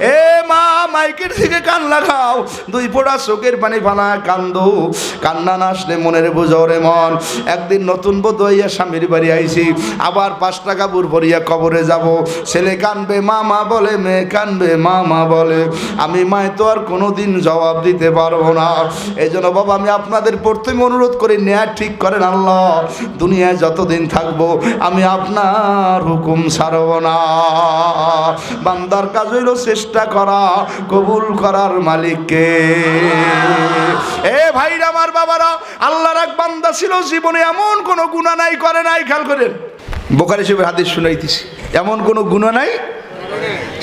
এ মা মাইকের দিকে কান লাগাও। দুই ফোঁটা চোখের পানি ফালা কান্দো। কান্না না আসলে মনের বুঝো রে মন। একদিন নতুন বোধ হইয়া স্বামীর বাড়ি আইছি। আবার পাঁচ টাকা বুর ভরিয়া কবরে যাব। ছেলে কানবে মা মা বলে, মেয়ে কানবে মা মা বলে। আমি মায় তো আর কোনোদিন জবাব দিতে পারব না। এই জন্য বাবা, আমি আপনাদের প্রথমে অনুরোধ করি নেয়া ঠিক করেন আল্লাহ। দুনিয়ায় যতদিন থাকব, আমি আপনার হুকুম ছাড়ব না। বান্দার কাজ হইল চেষ্টা করা। কবুল করার মালিককে। এ ভাইরা, আমার বাবারা, আল্লাহর এক বান্দা ছিল, জীবনে এমন কোনো গুণা নাই, করে নাই, খেয়াল করেন। বোকারি শিবের হাদিস শুনাইতেছি। এমন কোনো গুণা নাই?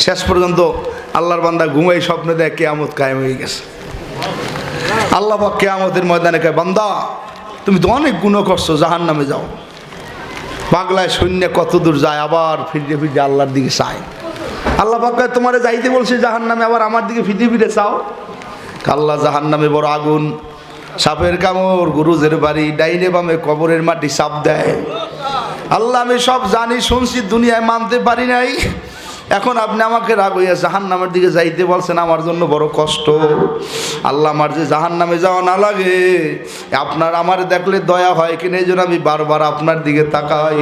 শেষ পর্যন্ত আল্লাহর বান্দা ঘুমাই স্বপ্নে দেয়, কেয়ামত কায়েম হয়ে গেছে। আল্লাহ কেয়ামতের ময়দানে কয়, বান্দা, তুমি তো অনেক গুণ করছ জাহান নামে যাও। বাংলায় সৈন্য কত দূর যায়, আবার ফিরে ফিরে আল্লাহর দিকে চায়। আল্লাহ পাক কয়, তোমারে যাইতে বলছে জাহান নামে আবার আমার দিকে ফিরে ফিরে চাও। আল্লাহ জাহান নামে বড় আগুন, সাপের কামড়, গুরুজের বাড়ি, ডাইনে বামে কবরের মাটি সাপ দেয়। আল্লাহ আমি সব জানি, শুনছি, দুনিয়ায় মানতে পারি নাই। এখন আপনি আমাকে রাগ হইয়া জাহান নামের দিকে যাইতে বলছেন, আমার জন্য বড় কষ্ট। আল্লাহ আমার যে জাহান নামে যাওয়া না লাগে, আপনার আমার দেখলে দয়া হয় কিনা এই জন্য আমি বারবার আপনার দিকে তাকাই।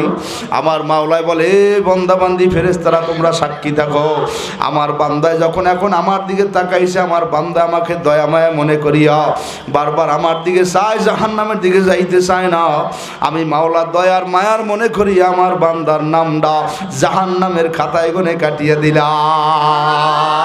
আমার মাওলায় বলে, এ বন্দাবান্দি ফেরেস্তারা তোমরা সাক্ষী থাকো। আমার বান্দায় যখন এখন আমার দিকে তাকাইছে, আমার বান্দা আমাকে দয়া মায়া মনে করিয়া বারবার আমার দিকে চায় জাহান নামের দিকে যাইতে চায় না। আমি মাওলা দয়ার মায়ার মনে করি আমার বান্দার নামটা জাহান নামের খাতায় গনে কাটিয়ে দিলাম।